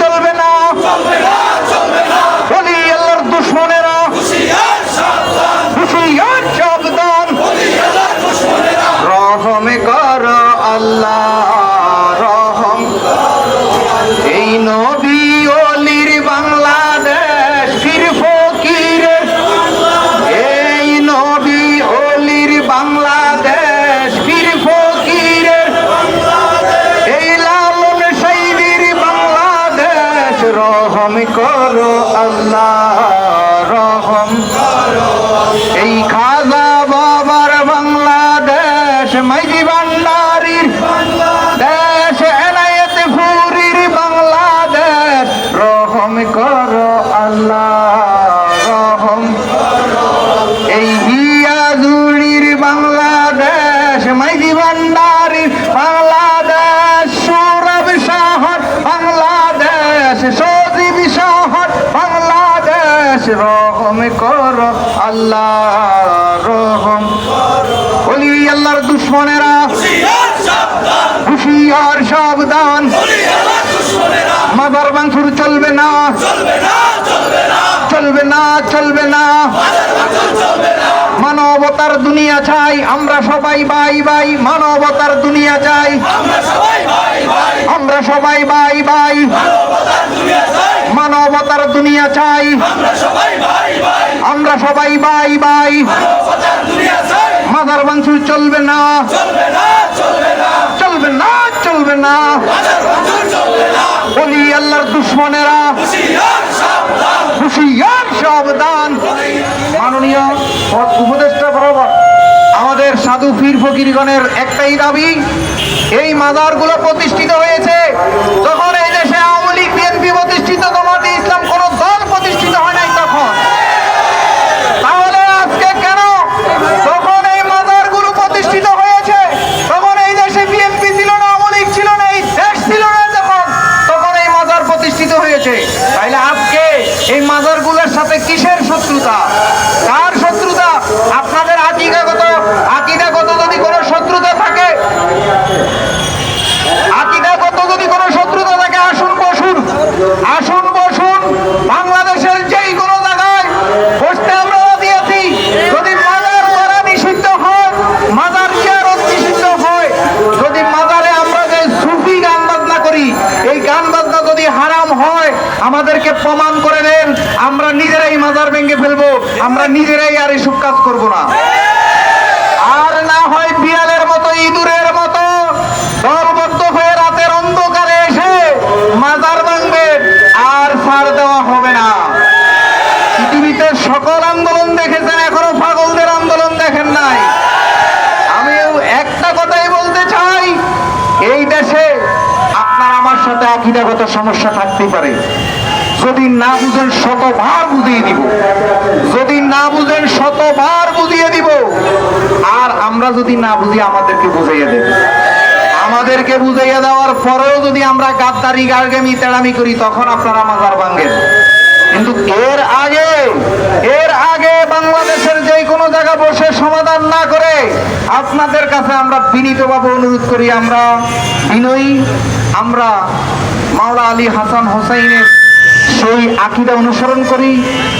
চলবে না। দুশ্মনেরা। হুশিয়ার সাবধান। মাদার বাংসুর চলবে না। চলবে না চলবে না। মানবতার দুনিয়া চাই, আমরা সবাই বাই বাই। মানবতার দুনিয়া চাই। আমরা সবাই বাই বাই। মানবতার দুনিয়া চাই। আমরা সবাই বাই বাই। মাদার বাংসুর চলবে না। চলবে না চলবে না। বলি আল্লাহর দুশ্মনেরা। হুশিয়ার সাবধান। মাননীয় উপদেষ্টা বরাবর আমাদের সাধু ফির ফকিরগণের একটাই দাবি এই মাজারগুলো প্রতিষ্ঠিত হয়েছে যখন এই দেশে আওয়ামী লীগ বিএনপি প্রতিষ্ঠিত জামাতে ইসলাম কোন দল প্রতিষ্ঠিত হয় নাই তখন তাহলে আজকে কেন যখন এই মাজারগুলো প্রতিষ্ঠিত হয়েছে তখন এই দেশে বিএনপি ছিল না আওয়ামী লীগ ছিল না এই দেশ ছিল না যখন তখন এই মাজার প্রতিষ্ঠিত হয়েছে তাইলে আজকে এই মাজারগুলোর সাথে কিসের শত্রুতা কার শত্রুতা? আপনাদের আকিদাগত আকিদাগত যদি কোনো শত্রুতা থাকে আকিদাগত যদি কোনো শত্রুতা থাকে, আসুন বসুন। আসুন বসুন। বাংলাদেশের যেই কোনো জায়গায় বসতে আমরা আছি। যদি মাজার নিষিদ্ধ হয়, মাজার নিষিদ্ধ হয়, যদি মাজারে আমরা যে সুফি গান বাজনা করি, এই গান বাজনা যদি হারাম হয়, আমাদেরকে প্রমাণ করে দেন আমরা নিজেরাই মাজার ভেঙে ফেলব আমরা নিজেরাই আর এসব কাজ করব না। আর না হয় বিড়ালের মতো, ইঁদুরের মতো দলবদ্ধ হয়ে রাতের অন্ধকারে এসে মাজার ভাঙবে, আর ছাড় দেওয়া হবে না। পৃথিবীতে সকল আন্দোলন দেখেছেন, এখনও পাগলদের আন্দোলন দেখেন নাই। আমি একটা কথাই বলতে চাই, এই দেশে আপনার আমার সাথে আকিদাগত সমস্যা থাকতেই পারে। যদি না বুঝেন শতবার বুঝিয়ে দিব। যদি না বুঝেন শতবার বুঝিয়ে দিব। আর আমরা যদি না বুঝি, আমাদেরকে বুঝাইয়া দেব আমাদেরকে বুঝাইয়া দেওয়ার পরেও যদি আমরা গাদ্দারি, গার্গেমি, তেড়ামি করি, তখন আপনারা মাজার ভাঙ্গেন কিন্তু এর আগে এর আগে বাংলাদেশের যে কোনো জায়গা বসে সমাধান না করে আপনাদের কাছে আমরা বিনীতভাবে অনুরোধ করি, আমরা বিনয়ী, আমরা মাওলা আলী হাসান হোসাইনের সেই আকিদা অনুসরণ করি,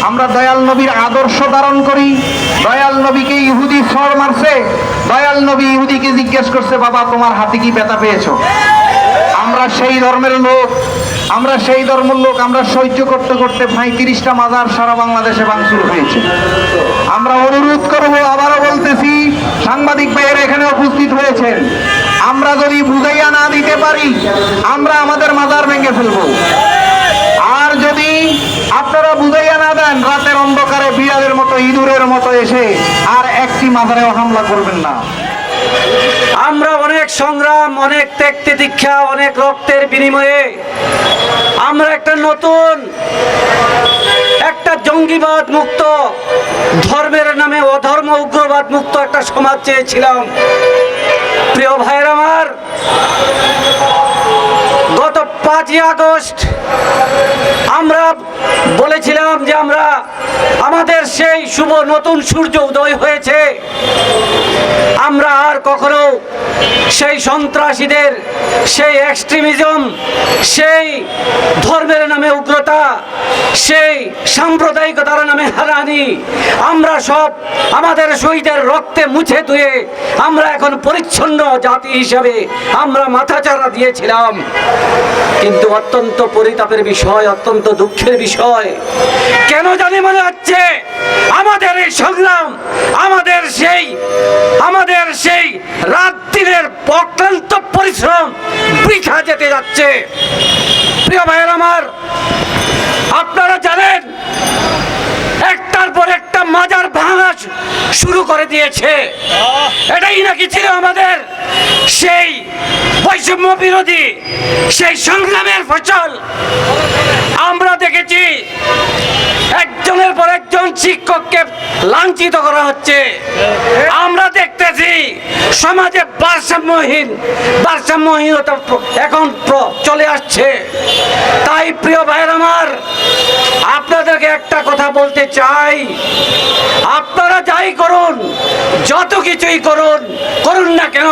আমরা দয়াল নবীর আদর্শ ধারণ করি। দয়াল নবীকে ইহুদি সর মারছে, দয়াল নবী ইহুদিকে জিজ্ঞেস করছে, বাবা, তোমার হাতে কি ব্যথা পেয়েছ? আমরা সেই ধর্মের লোক, আমরা সেই ধর্মের লোক, আমরা সহ্য করতে করতে পঁয়ত্রিশটা মাজার সারা বাংলাদেশে ভাঙচুর হয়েছে। আমরা অনুরোধ করব, আবারও বলতেছি, সাংবাদিক ভাইয়েরা এখানে উপস্থিত হয়েছেন। আমরা যদি বুঝাইয়া না দিতে পারি, আমরা আমাদের মাজার ভেঙে ফেলব আর যদি আপনারা বুঝাইয়া না দেন রাতের অন্ধকারে বিড়ালের মতো এসে আর একটি মাজারেও হামলা করবেন না। আমরা অনেক সংগ্রাম, অনেক ত্যাগ দীক্ষা, অনেক রক্তের বিনিময়ে আমরা একটা নতুন, একটা জঙ্গিবাদ মুক্ত, ধর্মের নামে অধর্ম উগ্রবাদ মুক্ত একটা সমাজ চেয়েছিলাম। প্রিয় ভাইয়ের আমার পাঁচই আগস্ট আমরা বলেছিলাম যে আমরা আমাদের সেই শুভ নতুন সূর্য উদয় হয়েছে। আমরা আর কখনো সেই সন্ত্রাসীদের, সেই এক্সট্রিমিজম সেই ধর্মের নামে উগ্রতা, সেই সাম্প্রদায়িকতার নামে হারানি আমরা সব আমাদের শহীদের রক্তে মুছে ধুয়ে আমরা এখন পরিচ্ছন্ন জাতি হিসাবে আমরা মাথাচাড়া দিয়েছিলাম। কিন্তু অত্যন্ত পরিতাপের বিষয়, অত্যন্ত দুঃখের বিষয়। কেন জানি মনে হচ্ছে, আমাদের এই সংগ্রাম, আমাদের সেই আমাদের সেই রাত দিনের অক্লান্ত পরিশ্রম বৃথা যেতে যাচ্ছে। প্রিয় ভাইয়ের আমার, আপনারা জানেন, একটার পর একটা মাজার ভাঙা শুরু করে দিয়েছে। এটাই নাকি ছিল আমাদের সেই বৈষম্য বিরোধী, সেই সংগ্রামের ফসল? আমরা দেখেছি, একজনের পর একজন শিক্ষককে লাঞ্ছিত করা হচ্ছে। আমরা দেখতেছি সমাজে ভারসাম্যহীন, ভারসাম্যহীনতা এখন চলে আসছে। তাই প্রিয় ভাইয়ের আমার, আপনাদেরকে একটা কথা বলতে চাই। আপনারা যাই করুন, যত কিছুই করুন করুন না কেন,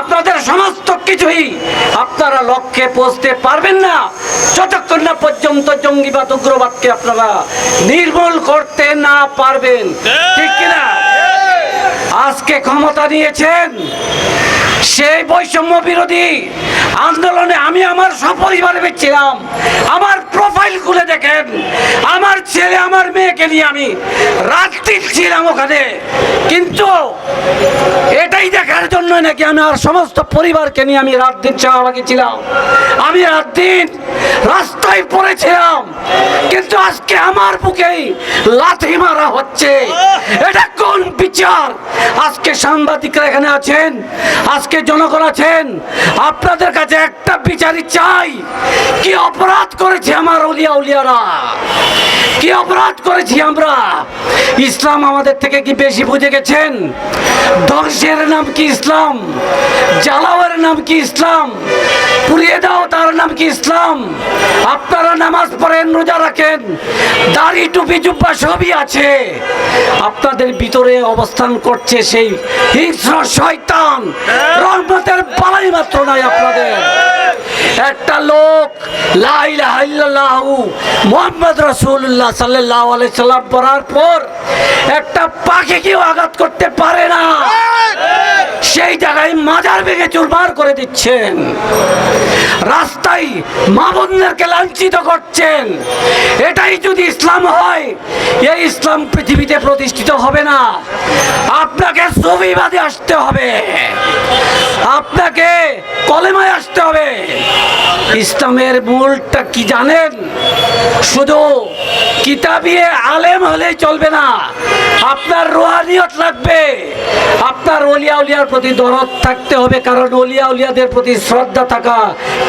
আপনাদের সমস্ত কিছুই আপনারা লক্ষ্যে পৌঁছতে পারবেন না। যতক্ষণ না পর্যন্ত জঙ্গিবাদ, উগ্রবাদকে আপনারা নির্মূল করতে না পারবেন। ঠিক কিনা? আজকে ক্ষমতা নিয়েছেন সেই বৈষম্য বিরোধী আন্দোলনে আমি আমার সপরিবারে ছিলাম। আমার প্রোফাইল খুলে দেখেন। আমার ছেলে, আমার মেয়েকে নিয়ে আমি রাত্রি ছিলাম ওখানে। কিন্তু এটাই দেখার জন্য নাকি আমি আর সমস্ত পরিবারকে নিয়ে আমি রাত দিন শাহবাগে ছিলাম আমি রাত দিন রাস্তায় পড়েছিলাম, কিন্তু আজকে আমার বুকেই লাথি মারা হচ্ছে। এটা কোন বিচার? আজকে সাংবাদিকরা এখানে আছেন, আজকে জনগণ আছেন, আপনাদের কাছে একটা বিচারই চাই। কি অপরাধ করেছে আমার উলিয়া উলিয়ারা? কি অপরাধ করেছি আমরা? ইসলাম আমাদের থেকে কি বেশি বুঝে গেছেন? ধ্বংসের নাম কি ইসলাম? জ্বালাওয়ার নাম কি ইসলাম? পুড়িয়ে দাও, তার নাম কি ইসলাম? আপনারা নামাজ পড়েন, রোজা রাখেন, দাড়ি, টুপি, জুব্বা সবই আছে। আপনাদের ভিতরে অবস্থান করছে সেই হিংস্র শয়তান। রহমতের পালাই মাত্র নাই আপনাদের। একটা লোক, লা ইলাহা ইল্লাল্লাহু মুহাম্মদ রাসূলুল্লাহ সাল্লাল্লাহু আলাইহি সাল্লাম পড়ার পর একটা পাখিকেও আঘাত করতে পারে না। সেই জায়গায় মাজার ভেঙে চুরমার করে দিচ্ছেন। রাস্তায় মা বোনদেরকে লাঞ্ছিত করছেন। এটাই যদি ইসলাম হয়, এই ইসলাম পৃথিবীতে প্রতিষ্ঠিত হবে না। আপনাকে সুবিবাদে আসতে হবে। আপনাকে কলেমায় আসতে হবে। ইসলামের মূলটা কি জানেন? শুধু কিতাবিয়ে আলেম হলেই চলবে না। আপনার রোহানিয়ত লাগবে। অলিয়া উলিয়ার প্রতি দরদ থাকতে হবে, কারণ অলিয়া উলিয়াদের প্রতি শ্রদ্ধা থাকা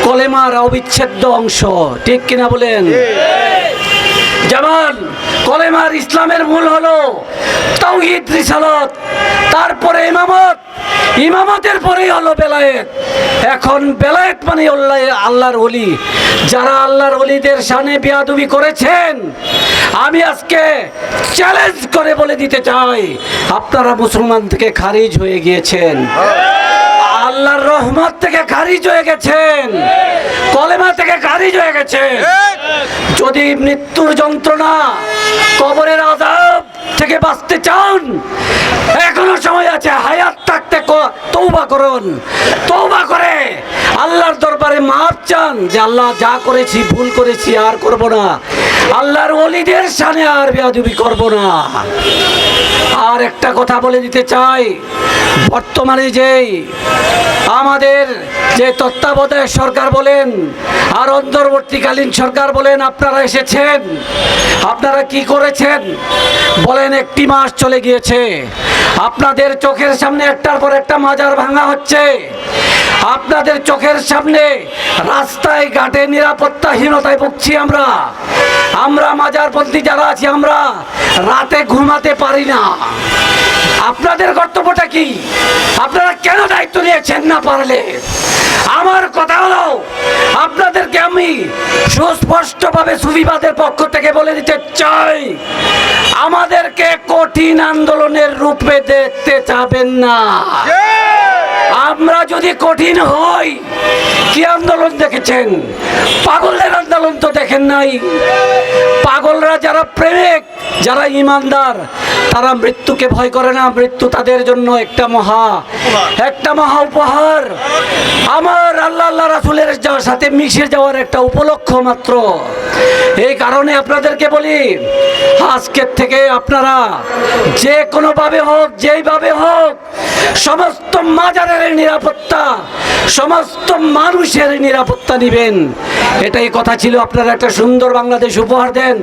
কলেমার অবিচ্ছেদ্য অংশ। ঠিক কিনা বলেন? যেমন কলেমার ইসলামের মূল হলো তাওহীদ রিসালত, তারপরে ইমামত। ইমামতের পরেই হলো বেলায়েত। এখন বেলায়েত মানে আল্লাহ, আল্লাহর ওলি। যারা আল্লাহর অলিদের সামনে বিয়াদুবি করেছেন, আমি আজকে চ্যালেঞ্জ করে বলে দিতে চাই, আপনারা মুসলমান থেকে খারিজ হয়ে গিয়েছেন। আল্লাহর রহমত থেকে খারিজ হয়ে গেছেন। কলেমা থেকে খারিজ হয়ে গেছেন। যদি মৃত্যুর যন্ত্রণা কবরের আজাব থেকে বাঁচতে চান, এখনও সময় আছে, হায়াত থাকতে তৌবা করুন। তৌবা করে আল্লাহর দরবারে মাপ চান যে আল্লাহ যা করেছি, ভুল করেছি আর করব না। আল্লাহর ওলিদের সামনে আর বেয়াদবি করব না। আর একটা কথা বলে দিতে চাই। বর্তমানে যেই আমাদের যে তত্ত্বাবধায়ক সরকার বলেন আর অন্তর্বর্তীকালীন সরকার বলেন আপনারা এসেছেন। আপনারা কি করেছেন? বলেন একটি মাস চলে গিয়েছে। আপনাদের চোখের সামনে একটার পর একটা মাজার ভাঙা হচ্ছে। আপনাদের চোখের সামনে রাস্তায়, ঘাটে নিরাপত্তাহীনতায় ভুগছি আমরা। আমরা মাজারপন্থী যারা আছি, আমরা রাতে ঘুমাতে পারি না। আপনাদের কর্তব্যটা কি? আপনারা কেন দায়িত্ব নিয়েছেন না পারলে? আমার কথা হলো, আপনাদেরকে আমি সুস্পষ্টভাবে সুবিবাদের পক্ষ থেকে বলে দিতে চাই, আমাদেরকে কঠিন আন্দোলনের রূপে দেখতে চাবেন না। আমরা যদি কঠিন হই, কি আন্দোলন দেখেছেন? পাগলদের আন্দোলন তো দেখেন নাই। পাগলরা যারা প্রেমিক, যারা ইমানদার তারা মৃত্যুকে ভয় করে না, মৃত্যু তাদের জন্য একটা মহা একটা মহা উপহার। আমার আল্লাহ আল্লাহ রাসুলের সাথে মিশে যাওয়ার একটা উপলক্ষ মাত্র। এই কারণে আপনাদেরকে বলি, আজকের থেকে আপনারা যে কোনোভাবে হোক, যেইভাবে হোক, সমস্ত মাজারের নিরাপত্তা, সমস্ত মানুষের নিরাপত্তা নেবেন। এটাই কথা ছিল, আপনারা একটা সুন্দর বাংলাদেশ উপহার দেন।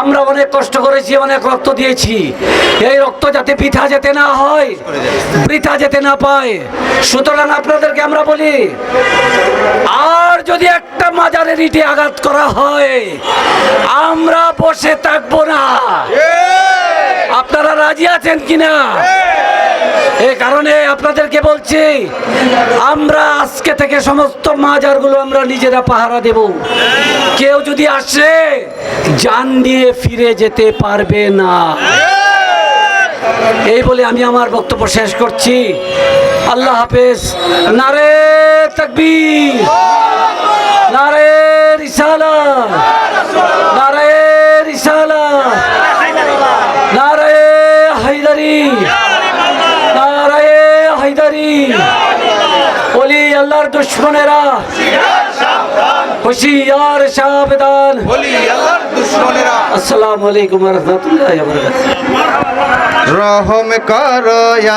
আমরা অনেক কষ্ট করেছি, অনেক রক্ত দিয়েছি। এই রক্ত যাতে বৃথা যেতে না হয়, বৃথা যেতে না পায়। সুতরাং আপনাদেরকে আমরা বলি, আর যদি একটা মাজারের ইটে আঘাত করা হয়, আমরা বসে থাকব না। আপনারা রাজি আছেন কিনা? এই কারণে আপনাদেরকে বলছি, আমরা আজকে থেকে সমস্ত মাজারগুলো আমরা নিজেরা পাহারা দেব। কেউ যদি আসে, যান দিয়ে ফিরে যেতে পারবে না। এই বলে আমি আমার বক্তব্য শেষ করছি। আল্লাহ হাফেজ। নারে তকবীর। নারে রিসালা। নারে রিসালা। নারে হায়দারি। নারে হায়দারি। বলি আল্লাহর দুশ্মনেরা। হুশিয়ার সাবধান বলি আল্লাহর দুশ্মনেরা। আসসালামু আলাইকুম রহমতুল্লাহ রহম কর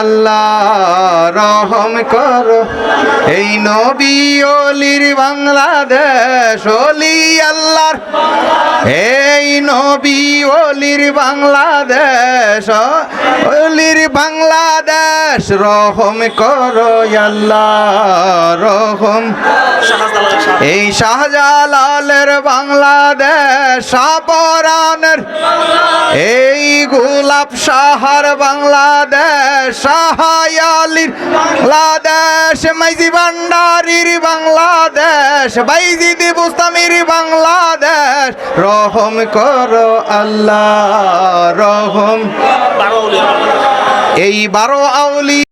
আল্লাহ রহম কর। এই নবী অলির বাংলাদেশ অলি আল্লাহর। এই নবী অলির বাংলাদেশ অলির বাংলাদেশ রহম কর আল্লাহ রহম। এই শাহজালালের বাংলাদেশ সাপরানের এই গোলাপ সাহার বাংলাদেশ সাহায়ালির বাংলাদেশ, মাইজি ভান্ডারির বাংলাদেশ বাইজিদি বুস্তামির বাংলাদেশ। রহম করো আল্লাহ, রহম। এই বারো আউলি